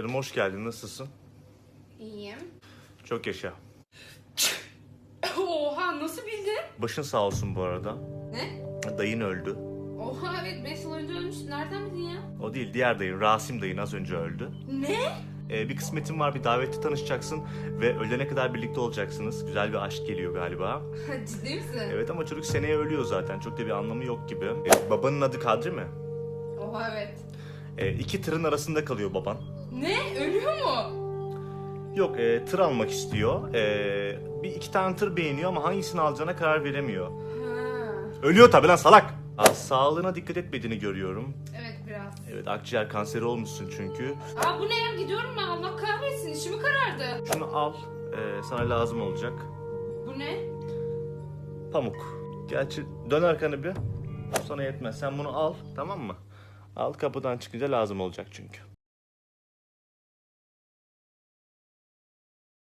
Canım hoş geldin. Nasılsın? İyiyim. Çok yaşa. Oha nasıl bildin? Başın sağ olsun bu arada. Ne? Dayın öldü. Oha evet 5 yıl önce ölmüş. Nereden bildin ya? O değil diğer dayın Rasim dayın az önce öldü. Ne? Ee, bir kısmetin var bir davette tanışacaksın ve ölene kadar birlikte olacaksınız. Güzel bir aşk geliyor galiba. Ciddi misin? Evet ama çocuk seneye ölüyor zaten. Çok da bir anlamı yok gibi. Ee, babanın adı Kadri mi? Oha evet. Ee, iki tırın arasında kalıyor baban. Ne? Ölüyor mu? Yok e, tır almak istiyor. Ee, bir iki tane tır beğeniyor ama hangisini alacağına karar veremiyor. Ha. Ölüyor tabi lan salak. Aa, sağlığına dikkat etmediğini görüyorum. Evet biraz. Evet akciğer kanseri olmuşsun çünkü. Aa bu ne ya? Gidiyorum ben. Allah kahretsin. İşimi karardı. Şunu al. ee, sana lazım olacak. Bu ne? Pamuk. Gerçi dön arkanı bir. Bu sana yetmez. Sen bunu al tamam mı? Al kapıdan çıkınca lazım olacak çünkü.